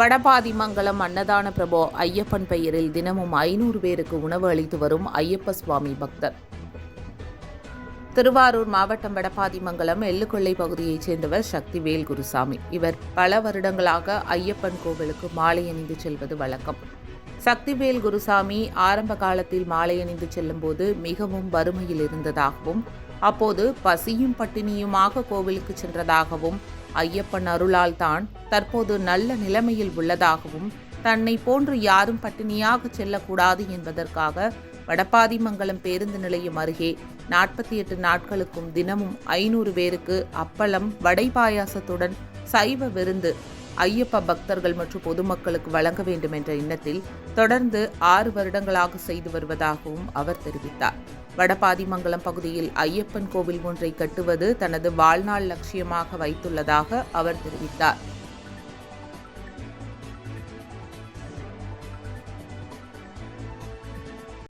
வடபாதிமங்கலம் அன்னதான பிரபு ஐயப்பன் பெயரில் தினமும் ஐநூறு பேருக்கு உணவு அளித்து வரும் ஐயப்ப சுவாமி பக்தர். திருவாரூர் மாவட்டம் வடபாதிமங்கலம் எள்ளுக்கொள்ளை பகுதியைச் சேர்ந்தவர் சக்திவேல் குருசாமி. இவர் பல வருடங்களாக ஐயப்பன் கோவிலுக்கு மாலை அணிந்து செல்வது வழக்கம். சக்திவேல் குருசாமி ஆரம்ப காலத்தில் மாலை அணிந்து செல்லும்போது மிகவும் வறுமையில் இருந்ததாகவும் அப்போது பசியும் பட்டினியுமாக கோவிலுக்கு சென்றதாகவும் ஐயப்பன் அருளால் தான் தற்போது நல்ல நிலைமையில் உள்ளதாகவும் தன்னை போன்று யாரும் பட்டினியாக செல்லக்கூடாது என்பதற்காக வடபாதிமங்கலம் பேருந்து நிலையம் அருகே நாற்பத்தி எட்டு நாட்களுக்கும் தினமும் ஐநூறு பேருக்கு அப்பளம் வடை பாயாசத்துடன் சைவ விருந்து ஐயப்ப பக்தர்கள் மற்றும் பொதுமக்களுக்கு வழங்க வேண்டும் என்ற எண்ணத்தில் தொடர்ந்து ஆறு வருடங்களாக செய்து வருவதாகவும் அவர் தெரிவித்தார். வடபாதிமங்கலம் பகுதியில் ஐயப்பன் கோவில் ஒன்றை கட்டுவது தனது வாழ்நாள் லட்சியமாக வைத்துள்ளதாக அவர் தெரிவித்தார்.